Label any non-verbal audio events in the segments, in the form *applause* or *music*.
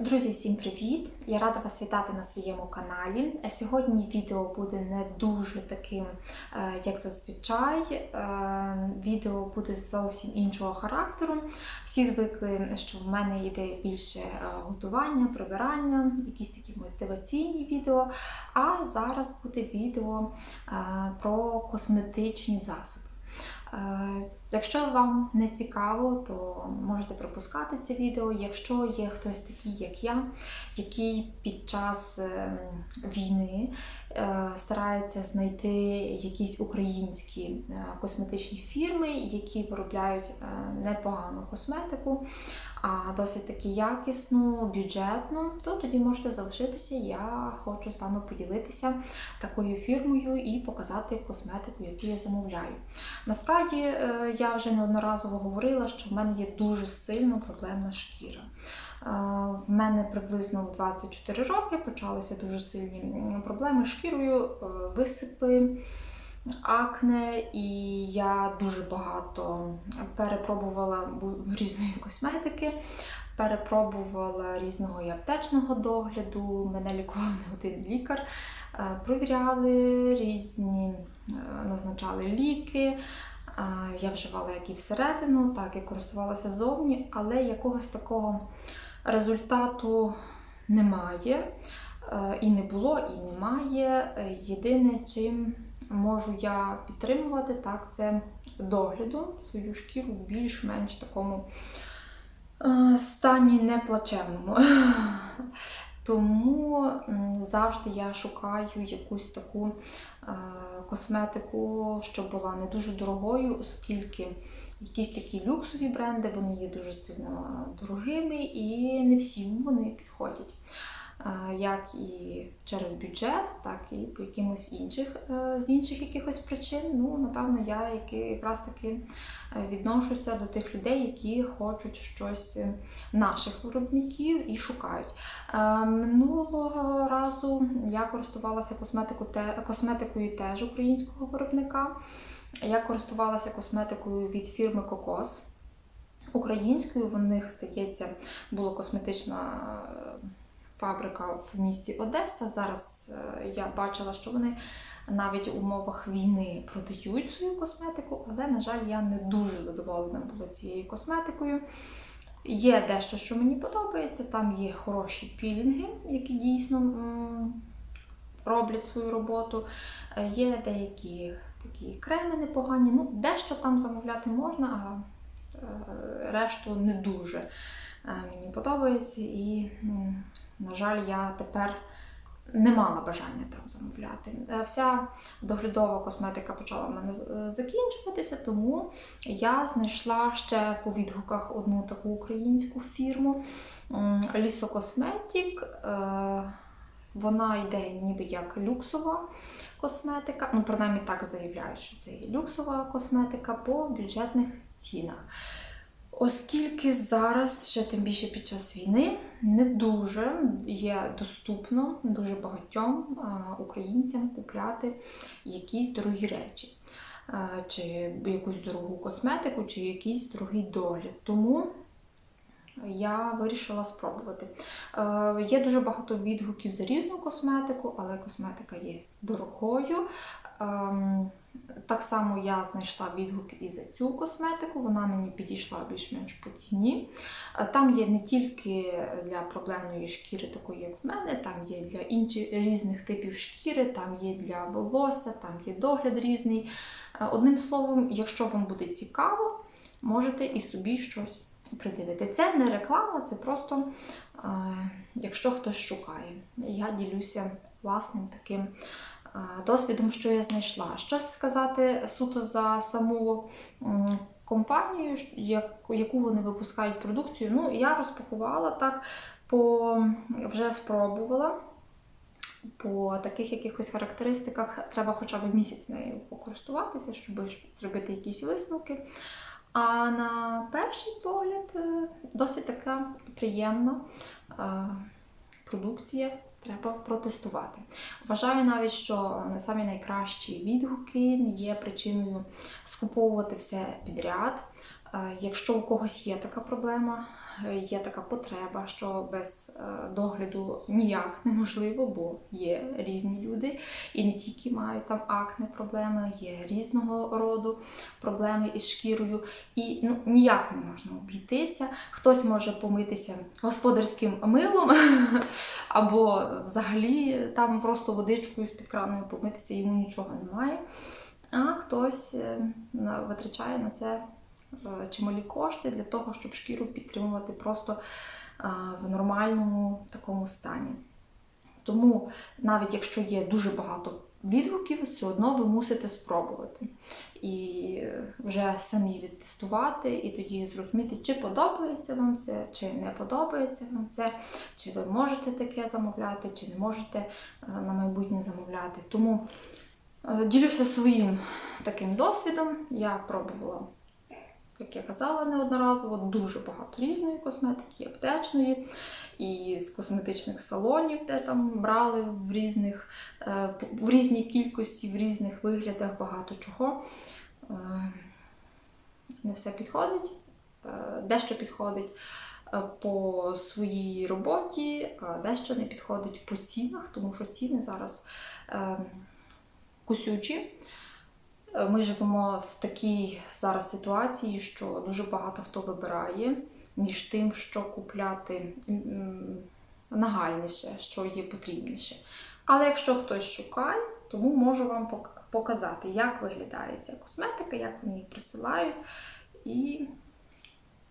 Друзі, всім привіт! Я рада вас вітати на своєму каналі. Е, Сьогодні відео буде не дуже таким, е, як зазвичай. Е, Відео буде зовсім іншого характеру. Всі звикли, що в мене йде більше готування, прибирання, якісь такі мотиваційні відео. А зараз буде відео про косметичні засоби. Якщо вам не цікаво, то можете пропускати це відео. Якщо є хтось такий, як я, який під час ем, війни е, старається знайти якісь українські е, косметичні фірми, які виробляють е, непогану косметику, а досить таки якісну, бюджетну, то тоді можете залишитися. Я хочу з вами поділитися такою фірмою і показати косметику, яку я замовляю. Насправді я вже неодноразово говорила, що в мене є дуже сильно проблемна шкіра. В мене приблизно в 24 роки почалися дуже сильні проблеми з шкірою, е, висипи, акне, і я дуже багато перепробувала різної косметики. Перепробувала різного і аптечного догляду, мене лікував не один лікар, Е, провіряли різні, е, назначали ліки. Я вживала як і всередину, так і користувалася зовні, але якогось такого результату немає. Е, І не було, і немає. Е, Єдине, чим можу я підтримувати, так, це догляду свою шкіру більш-менш такому е, стані неплачевному. Тому завжди я шукаю якусь таку е, косметику, щоб була не дуже дорогою, оскільки якісь такі люксові бренди вони є дуже сильно дорогими і не всім вони підходять. Як і через бюджет, так і по якимось інших е, з інших якихось причин. Ну, напевно, я якраз таки е, відношуся до тих людей, які хочуть щось е, наших виробників і шукають. Минулого разу я користувалася косметикою теж українського виробника. Я користувалася косметикою від фірми Кокос. Українською в них, здається, була косметична фабрика в місті Одеса. Зараз е, я бачила, що вони навіть у умовах війни продають свою косметику, але, на жаль, я не дуже задоволена була цією косметикою. Є дещо, що мені подобається. Там є хороші пілінги, які дійсно роблять свою роботу. Е, Є деякі такі креми непогані. Ну, дещо там замовляти можна, а е, решту не дуже мені подобається. І, на жаль, я тепер не мала бажання там замовляти. Е, Вся доглядова косметика почала в мене е, закінчуватися, тому я знайшла ще по відгуках одну таку українську фірму Лісокосметік. Е, Вона йде ніби як люксова косметика. Ну, принаймні так заявляють, що це є люксова косметика по бюджетних цінах. Оскільки зараз, ще тим більше під час війни, не дуже є доступно дуже багатьом українцям купляти якісь дорогі речі, чи якусь дорогу косметику, чи якийсь дорогий догляд. Тому я вирішила спробувати. Е, є дуже багато відгуків за різну косметику, але косметика є дорогою. Ем, так само я знайшла відгук і за цю косметику, вона мені підійшла більш-менш по ціні. Е, Там є не тільки для проблемної шкіри, такої як в мене, там є для інших різних типів шкіри, там є для волосся, там є догляд різний. Е, Одним словом, якщо вам буде цікаво, можете і собі щось придивити. Це не реклама, це просто е, якщо хтось шукає. Я ділюся власним таким е, досвідом, що я знайшла. Щось сказати суто за саму м, компанію, як- яку вони випускають продукцію. Ну, я розпакувала так, по, вже спробувала. По таких якихось характеристиках треба хоча б місяць нею покористуватися, щоб зробити якісь висновки. А на перший погляд е, досить така приємна е, продукція. Треба протестувати. Вважаю навіть, що не самі найкращі відгуки є причиною скуповувати все підряд. Е, Якщо у когось є така проблема, е, є така потреба, що без е, догляду ніяк неможливо, бо є різні люди, і не тільки мають там акне проблеми, є різного роду проблеми із шкірою, і ну, ніяк не можна обійтися. Хтось може помитися господарським милом, *laughs* або взагалі там просто водичкою з-під крану помитися, йому нічого немає. А хтось витрачає на це чималі кошти для того, щоб шкіру підтримувати просто е, в нормальному такому стані. Тому навіть якщо є дуже багато відгуків, все одно ви мусите спробувати і вже самі відтестувати, і тоді зрозуміти, чи подобається вам це, чи не подобається вам це, чи ви можете таке замовляти, чи не можете е, на майбутнє замовляти. Тому е, ділюся своїм таким досвідом. Я пробувала, як я казала неодноразово, дуже багато різної косметики, і аптечної, і з косметичних салонів, де там брали в різних е, в різній кількості, в різних виглядах багато чого. Е, Не все підходить, е, дещо підходить по своїй роботі, а дещо не підходить по цінах, тому що ціни зараз кусючі. Е, Ми живемо в такій зараз ситуації, що дуже багато хто вибирає між тим, що купляти нагальніше, що є потрібніше. Але якщо хтось шукає, тому можу вам показати, як виглядає ця косметика, як вони її присилають, і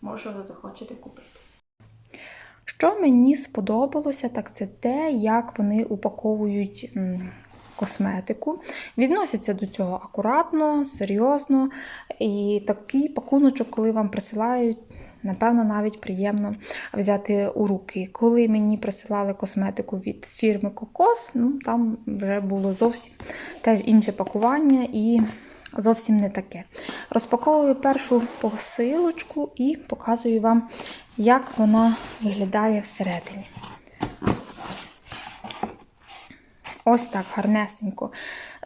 може ви захочете купити. Що мені сподобалося, так це те, як вони упаковують косметику. Відносяться до цього акуратно, серйозно. І такий пакуночок, коли вам присилають, напевно, навіть приємно взяти у руки. Коли мені присилали косметику від фірми Кокос, ну там вже було зовсім теж інше пакування і зовсім не таке. Розпаковую першу посилочку і показую вам, як вона виглядає всередині. Ось так гарнесенько.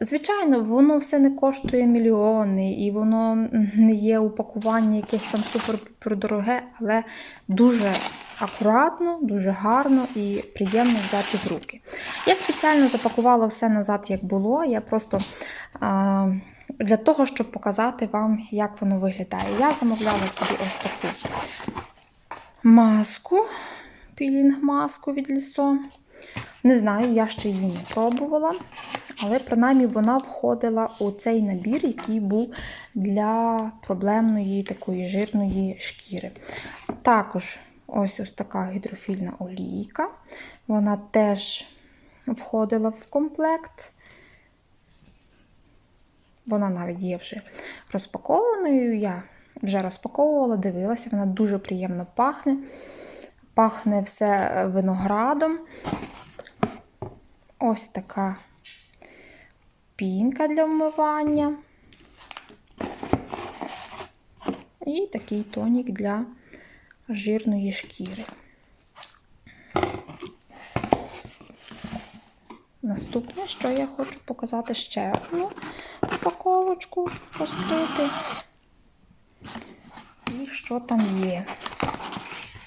Звичайно, воно все не коштує мільйони, і воно не є упакування якесь там супер дороге, але дуже акуратно, дуже гарно і приємно взяти в руки. Я спеціально запакувала все назад, як було. Я просто а, для того, щоб показати вам, як воно виглядає. Я замовляла собі ось таку маску, пілінг-маску від лісо. Не знаю, я ще її не пробувала, але принаймні вона входила у цей набір, який був для проблемної такої жирної шкіри. Також ось ось така гідрофільна олійка. Вона теж входила в комплект. Вона навіть є вже розпакованою. Я вже розпаковувала, дивилася, вона дуже приємно пахне. Пахне все виноградом. Ось така пінка для вмивання. І такий тонік для жирної шкіри. Наступне, що я хочу показати ще одну упаковочку розкрити. І що там є?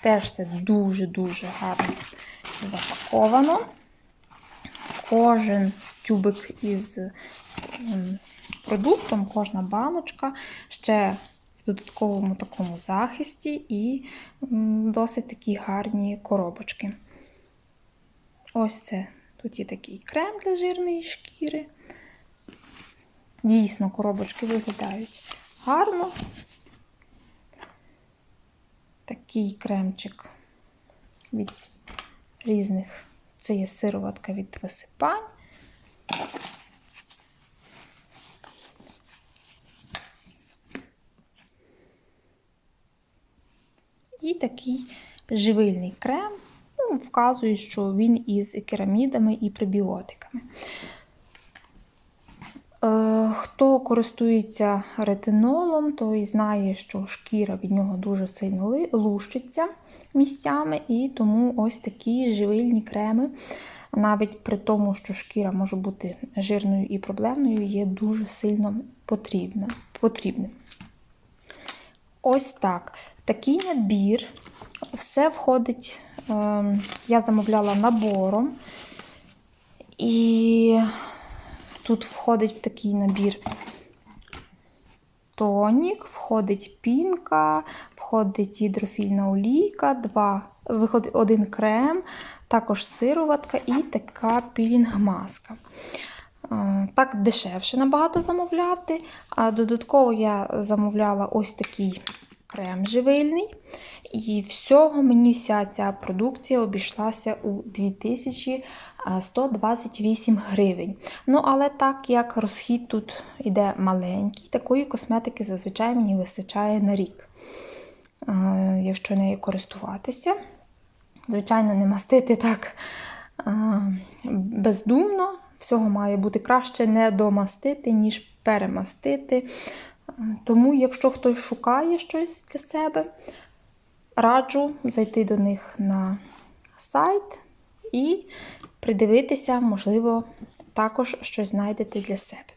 Теж все дуже-дуже гарно запаковано. Кожен тюбик із продуктом, кожна баночка ще в додатковому такому захисті і досить такі гарні коробочки. Ось це. Тут є такий крем для жирної шкіри. Дійсно, коробочки виглядають гарно. Такий кремчик від різних. Це є сироватка від висипань. І такий живильний крем. Ну, вказує, що він із керамідами і пребіотиками. Користується ретинолом, той знає, що шкіра від нього дуже сильно лущиться місцями, і тому ось такі живильні креми, навіть при тому, що шкіра може бути жирною і проблемною, є дуже сильно потрібна, потрібним. Ось так. Такий набір. Все входить. ем, я замовляла набором. І тут входить в такий набір тонік, входить пінка, входить гідрофільна олійка, два, виходить один крем, також сироватка і така пілінг-маска. Е, Так дешевше набагато замовляти. А додатково я замовляла ось такий крем живильний. І всього мені вся ця продукція обійшлася у 2128 гривень. Ну, але так як розхід тут іде маленький, такої косметики зазвичай мені вистачає на рік. Е, Якщо нею користуватися. Звичайно, не мастити так е, бездумно. Всього має бути краще не домастити, ніж перемастити. Тому, якщо хтось шукає щось для себе, раджу зайти до них на сайт і придивитися, можливо, також щось знайдете для себе.